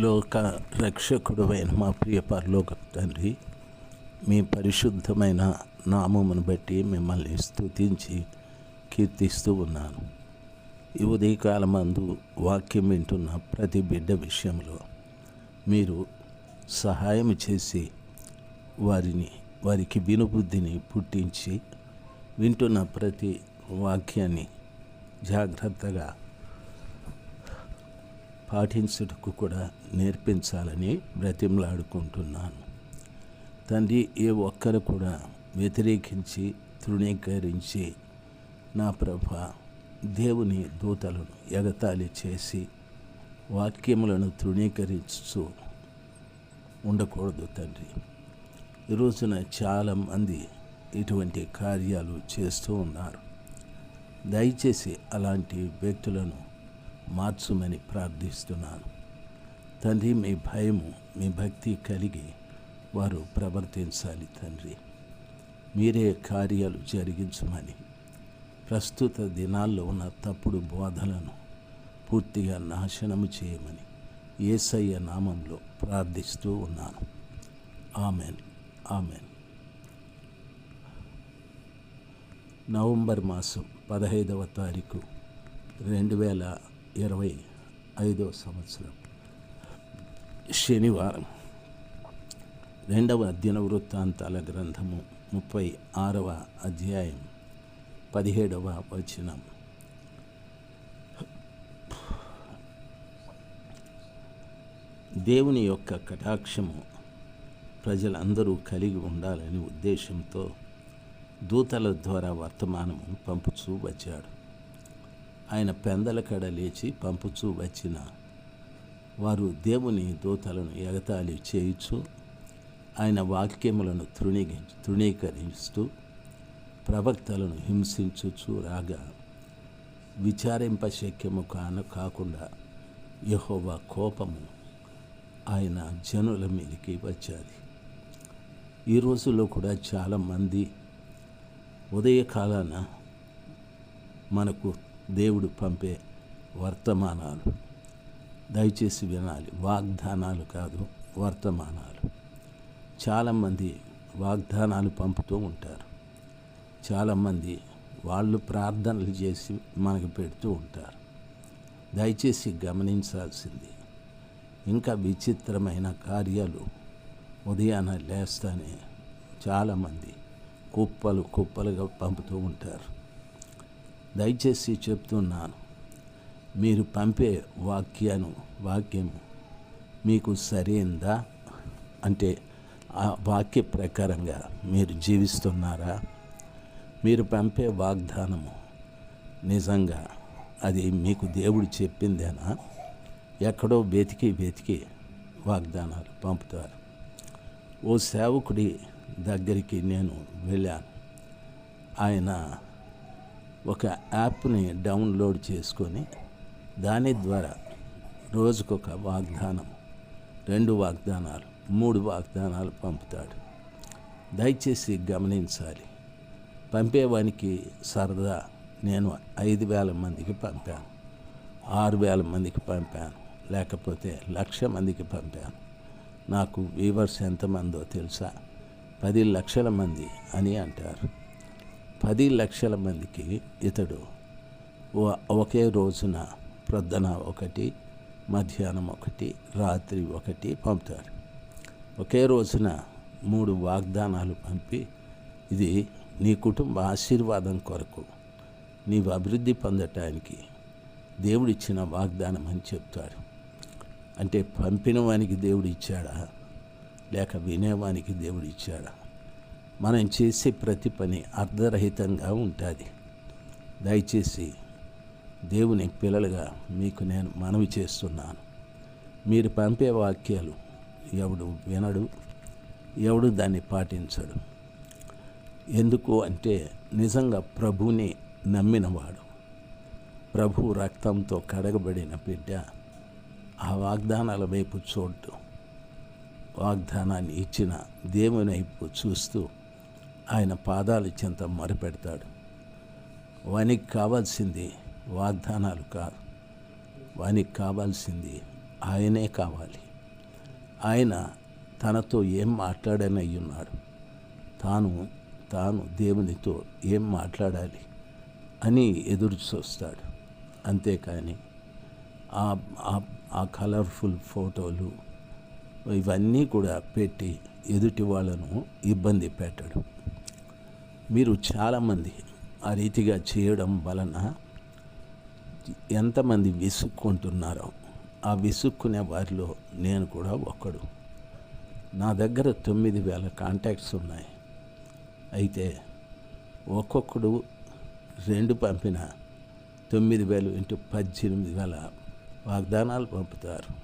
లోక రక్షకుడువైన మా ప్రియ పరలోక తండ్రి మీ పరిశుద్ధమైన నామమును బట్టి మిమ్మల్ని స్తుతించి కీర్తిస్తూ ఉన్నాను. ఈ ఉదయకాలమందు వాక్యం వింటున్న ప్రతి బిడ్డ విషయంలో మీరు సహాయం చేసి వారిని వారికి వినుబుద్ధిని పుట్టించి వింటున్న ప్రతి వాక్యాన్ని జాగ్రత్తగా పాటించుటకు కూడా నేర్పించాలని బ్రతిమలాడుకుంటున్నాను. తండ్రి ఏ ఒక్కరు కూడా వ్యతిరేకించి తృణీకరించి నా ప్రభ దేవుని దూతలను ఎగతాళి చేసి వాక్యములను తృణీకరించు ఉండకూడదు తండ్రి. ఈ రోజున చాలామంది ఇటువంటి కార్యాలు చేస్తూ ఉన్నారు. దయచేసి అలాంటి వ్యక్తులను మార్చుమని ప్రార్థిస్తున్నాను. తండ్రి మీ భయము మీ భక్తి కలిగి వారు ప్రవర్తించాలి తండ్రి. మీరే కార్యాలు జరిగించమని. ప్రస్తుత దినాల్లో ఉన్న తప్పుడు బోధలను పూర్తిగా నాశనము చేయమని ఏసయ్య నామంలో ప్రార్థిస్తూ ఉన్నాను. ఆమెన్. ఆమెన్. నవంబర్ మాసం పదహైదవ తారీఖు రెండు వేల ఇరవై ఐదో సంవత్సరం. శనివారం. రెండవ అధ్యయన వృత్తాంతాల గ్రంథము ముప్పై ఆరవ అధ్యాయం పదిహేడవ వచనం. దేవుని యొక్క కటాక్షము ప్రజలందరూ కలిగి ఉండాలని ఉద్దేశంతో దూతల ద్వారా వర్తమానము పంపుచూ వచ్చాడు. ఆయన పెందల కడ లేచి పంపుచూ వచ్చిన వారు దేవుని దూతలను ఎగతాళి చేయుచు ఆయన వాక్యములను తృణీ తృణీకరిస్తూ ప్రవక్తలను హింసించుచు రాగా విచారింపశక్యము కాన కాకుండా యహోవా కోపము ఆయన జనుల మీదకి వచ్చాది. ఈ రోజుల్లో కూడా చాలామంది ఉదయకాలాన మనకు దేవుడు పంపే వర్తమానాలు. దయచేసి వినాలి. వాగ్దానాలు కాదు వర్తమానాలు. చాలామంది వాగ్దానాలు పంపుతూ ఉంటారు. చాలామంది వాళ్ళు ప్రార్థనలు చేసి మనకు పెడుతూ ఉంటారు. దయచేసి గమనించాల్సింది ఇంకా విచిత్రమైన కార్యాలు ఉదయాన లేస్తానే చాలామంది కుప్పలు కుప్పలుగా పంపుతూ ఉంటారు. దయచేసి చెప్తున్నాను. మీరు పంపే వాక్యాను వాక్యము మీకు సరైందా? అంటే ఆ వాక్య ప్రకారంగా మీరు జీవిస్తున్నారా? మీరు పంపే వాగ్దానము నిజంగా అది మీకు దేవుడు చెప్పిందేనా? ఎక్కడో వెతికి వెతికి వాగ్దానాలు పంపుతారు. ఓ సేవకుడి దగ్గరికి నేను వెళ్ళాను. ఆయన ఒక యాప్ని డౌన్లోడ్ చేసుకొని దాని ద్వారా రోజుకొక వాగ్దానం రెండు వాగ్దానాలు మూడు వాగ్దానాలు పంపుతాడు. దయచేసి గమనించాలి. పంపేవానికి సరదా నేను ఐదు వేల మందికి పంపాను ఆరు వేల మందికి పంపాను లేకపోతే లక్ష మందికి పంపాను. నాకు వీవర్స్ ఎంతమందో తెలుసా? పది లక్షల మంది అని అంటారు. పది లక్షల మందికి ఇతడు ఒకే రోజున ప్రొద్దున ఒకటి మధ్యాహ్నం ఒకటి రాత్రి ఒకటి పంపుతాడు ఒకే రోజున మూడు వాగ్దానాలు పంపి ఇది నీ కుటుంబ ఆశీర్వాదం కొరకు నీవు అభివృద్ధి పొందటానికి దేవుడిచ్చిన వాగ్దానం అని చెప్తాడు అంటే పంపిన వానికి దేవుడు ఇచ్చాడా లేక వినేవానికి దేవుడు ఇచ్చాడా మనం చేసే ప్రతి పని అర్ధరహితంగా ఉంటుంది దయచేసి దేవుని పిల్లలుగా మీకు నేను మనవి చేస్తున్నాను. మీరు పంపే వాక్యాలు ఎవడు వినడు ఎవడు దాన్ని పాటించడు. ఎందుకు అంటే నిజంగా ప్రభుని నమ్మినవాడు. ప్రభు రక్తంతో కడగబడిన బిడ్డ ఆ వాగ్దానాల వైపు చూడ్డు. వాగ్దానాన్ని ఇచ్చిన దేవుని వైపు చూస్తూ ఆయన పాదాలు చెంత మొరపెడతాడు. వానికి కావాల్సింది వాగ్దానాలు కాదు. వానికి కావాల్సింది ఆయనే కావాలి. ఆయన తనతో ఏం మాట్లాడని అయ్యున్నాడు. తాను తాను దేవునితో ఏం మాట్లాడాలి అని ఎదురు చూస్తాడు. అంతేకాని ఆ- ఆ- ఆ కలర్ఫుల్ ఫోటోలు ఇవన్నీ కూడా పెట్టి ఎదుటి వాళ్ళను ఇబ్బంది పెట్టడు. మీరు చాలామంది ఆ రీతిగా చేయడం వలన ఎంతమంది విసుక్కుంటున్నారో ఆ విసుక్కునే వారిలో నేను కూడా ఒక్కడు. నా దగ్గర తొమ్మిది వేల కాంటాక్ట్స్ ఉన్నాయి. అయితే ఒక్కొక్కడు రెండు పంపిన తొమ్మిది వేలు ఇంటూ పద్దెనిమిది వేల వాగ్దానాలు పంపుతారు.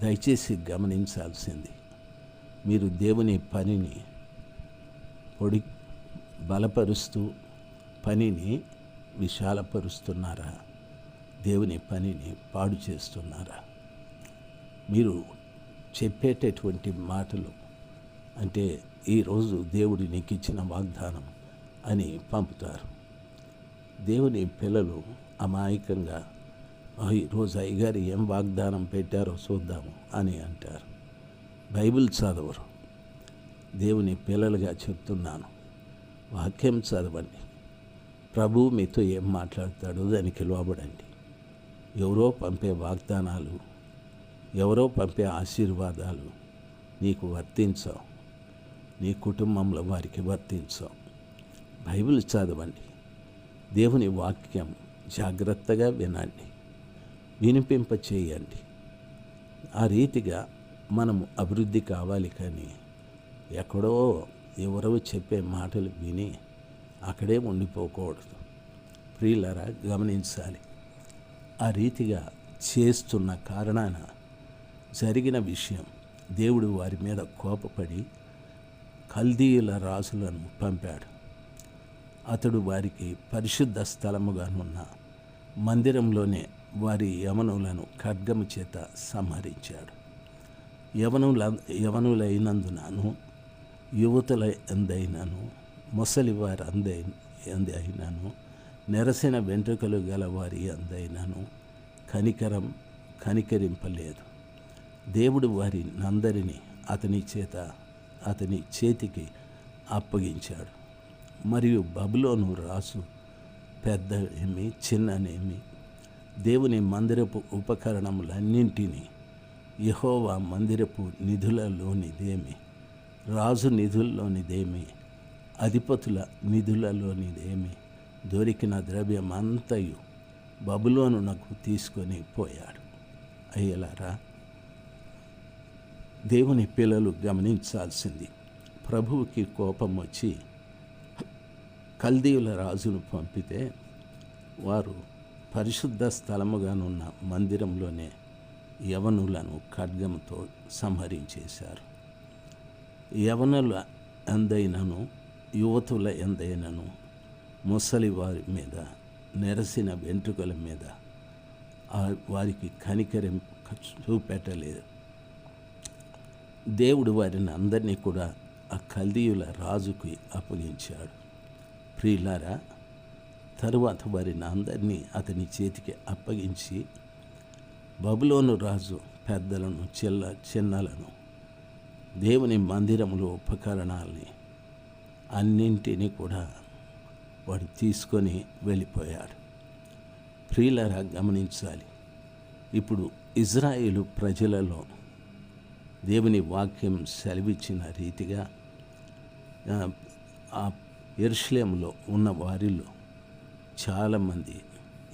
దయచేసి గమనించాల్సింది మీరు దేవుని పనిని పొడి బలపరుస్తూ పనిని విశాలపరుస్తున్నారా? దేవుని పనిని పాడు చేస్తున్నారా? మీరు చెప్పేటటువంటి మాటలు అంటే ఈరోజు దేవుడు నీకు ఇచ్చిన వాగ్దానం అని పంపుతారు. దేవుని పిల్లలు అమాయకంగా ఈరోజు అయ్యగారు ఏం వాగ్దానం పెట్టారో చూద్దాము అని అంటారు. బైబిల్ చదవరు. దేవుని పిల్లలుగా చెప్తున్నాను. వాక్యం చదవండి. ప్రభు మీతో ఏం మాట్లాడతాడో దానికి లోబడండి. ఎవరో పంపే వాగ్దానాలు ఎవరో పంపే ఆశీర్వాదాలు నీకు వర్తించవు. నీ కుటుంబంలో వారికి వర్తించవు. బైబిల్ చదవండి. దేవుని వాక్యం జాగ్రత్తగా వినండి. వినిపింప చేయండి. ఆ రీతిగా మనము అభివృద్ధి కావాలి కానీ ఎక్కడో ఎవరో చెప్పే మాటలు విని అక్కడే ఉండిపోకూడదు. ప్రియులరా గమనించాలి. ఆ రీతిగా చేస్తున్న కారణాన జరిగిన విషయం దేవుడు వారి మీద కోపపడి కల్దీయుల రాజులను పంపాడు. అతడు వారికి పరిశుద్ధ స్థలముగానున్న మందిరంలోనే వారి యవనులను ఖడ్గము చేత సంహరించాడు. యవనుల యవనులైనందునను యువతుల అందైనాను ముసలి వారి అందై అంది అయినాను నెరసిన వెంట్రుకలు గల వారి కనికరం కనికరింపలేదు. దేవుడు వారి నందరిని అతని చేత అతని చేతికి అప్పగించాడు. మరియు బబులోను రాసు పెద్ద ఏమి చిన్ననేమి దేవుని మందిరపు ఉపకరణములన్నింటినీ యహోవా మందిరపు నిధులలోనిదేమి రాజు నిధుల్లోనిదేమి? అధిపతుల నిధులలోనిదేమి? దొరికిన ద్రవ్యం అంతయు బబులోనునకు తీసుకొని పోయాడు. అయ్యలారా దేవుని పిల్లలు గమనించాల్సింది. ప్రభువుకి కోపం వచ్చి కల్దీవుల రాజును పంపితే వారు పరిశుద్ధ స్థలముగానున్న మందిరంలోనే యవనులను ఖడ్గంతో సంహరించేశారు. యవనుల ఎందైనను యువతుల ఎందైనను ముసలి వారి మీద నెరసిన వెంట్రుకల మీద ఆ వారికి కనికరం చూపెట్టలేదు. దేవుడు వారిని అందరినీ కూడా ఆ కల్దీయుల రాజుకి అప్పగించాడు. ప్రియులారా తరువాత వారిని అందరినీ అతని చేతికి అప్పగించి బబులోను రాజు పెద్దలను చిల్ల చిన్నలను దేవుని మందిరములో ఉపకరణాలని అన్నింటినీ కూడా వాడు తీసుకొని వెళ్ళిపోయాడు. ప్రియులరా గమనించాలి. ఇప్పుడు ఇజ్రాయేలు ప్రజలలో దేవుని వాక్యం సెలవిచ్చిన రీతిగా ఆ, ఆ ఎరుషలేములో ఉన్న వారిలో చాలామంది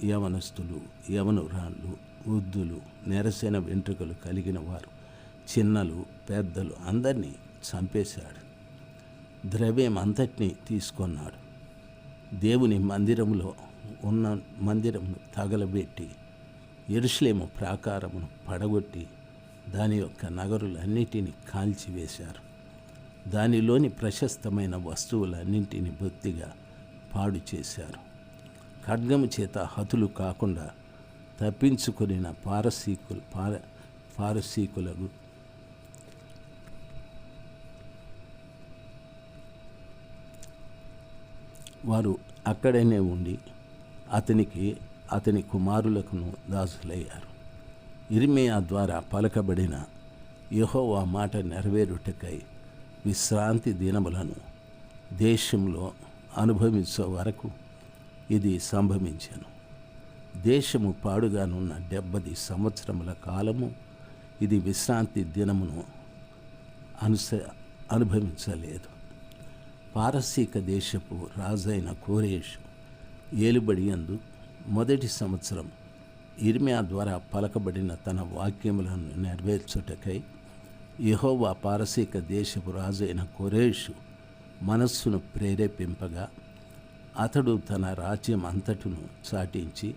యవనస్తులు యవనురాళ్ళు వృద్ధులు నిరసన వెంట్రుకలు కలిగిన వారు చిన్నలు పెద్దలు అందరినీ చంపేశాడు. ద్రవ్యం అంతటినీ తీసుకున్నాడు. దేవుని మందిరంలో ఉన్న మందిరం తగలబెట్టి ఎరుసలేము ప్రాకారమును పడగొట్టి దాని యొక్క నగరులన్నిటినీ కాల్చివేశారు. దానిలోని ప్రశస్తమైన వస్తువులన్నింటినీ బొత్తిగా పాడు చేశారు. ఖడ్గము చేత హతులు కాకుండా తప్పించుకొనిన పారసీకులు పార పారసీకులకు వారు అక్కడనే ఉండి అతనికి అతని కుమారులకును దాసులయ్యారు. ఇరిమియా ద్వారా పలకబడిన యహోవా మాట నెరవేరుటకై విశ్రాంతి దినములను దేశంలో అనుభవించే వరకు ఇది సంభవించాను. దేశము పాడుగానున్న డెబ్బది సంవత్సరముల కాలము ఇది విశ్రాంతి దినమును అనుస అనుభవించలేదు. పారసీక దేశపు రాజైన కోరేష్ ఏలుబడి యందు మొదటి సంవత్సరం ఇర్మియా ద్వారా పలకబడిన తన వాక్యములను నెరవేర్చుటకై యహోవా పారసీక దేశపు రాజైన కోరేషు మనస్సును ప్రేరేపింపగా అతడు తన రాజ్యం అంతటును చాటించి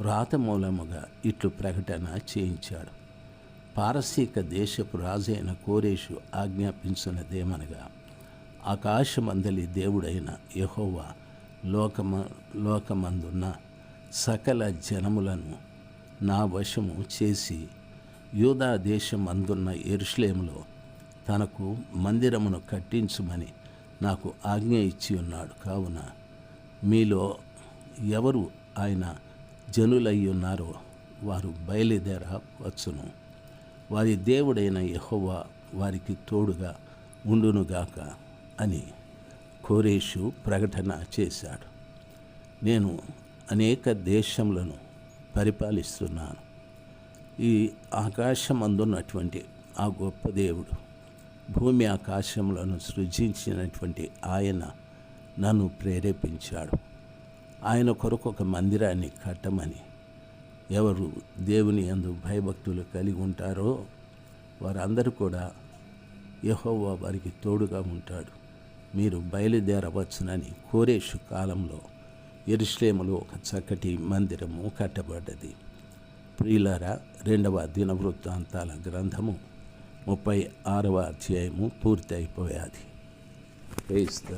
వ్రాత మూలముగా ఇట్లు ప్రకటన చేయించాడు. పారసీక దేశపు రాజైన కోరేషు ఆజ్ఞాపించినదేమనగా ఆకాశమందలి దేవుడైన యహోవా లోకమ లోకమందున్న సకల జనములను నా వశము చేసి యూదా దేశం అందున్న ఎరుషలేములో తనకు మందిరమును కట్టించుమని నాకు ఆజ్ఞ ఇచ్చి ఉన్నాడు. కావున మీలో ఎవరు ఆయన జనులై ఉన్నారో వారు బయలుదేర వచ్చును. వారి దేవుడైన యహోవా వారికి తోడుగా ఉండునుగాక. అని కోరేషు ప్రకటన చేశాడు. నేను అనేక దేశములను పరిపాలిస్తున్నాను. ఈ ఆకాశం అందున్నటువంటి ఆ గొప్ప దేవుడు భూమి ఆకాశములను సృజించినటువంటి ఆయన నన్ను ప్రేరేపించాడు. ఆయన కొరకు ఒక మందిరాన్ని కట్టమని. ఎవరు దేవుని అందు భయభక్తులు కలిగి ఉంటారో వారందరూ కూడా యహోవా వారికి తోడుగా ఉంటాడు. మీరు బయలుదేరవచ్చునని కోరేషు కాలంలో ఎరుశ్లేములో ఒక చక్కటి మందిరము కట్టబడ్డది. ప్రియులారా రెండవ దినవృత్తాంతాల గ్రంథము ముప్పై ఆరవ అధ్యాయము పూర్తి అయిపోయాది ద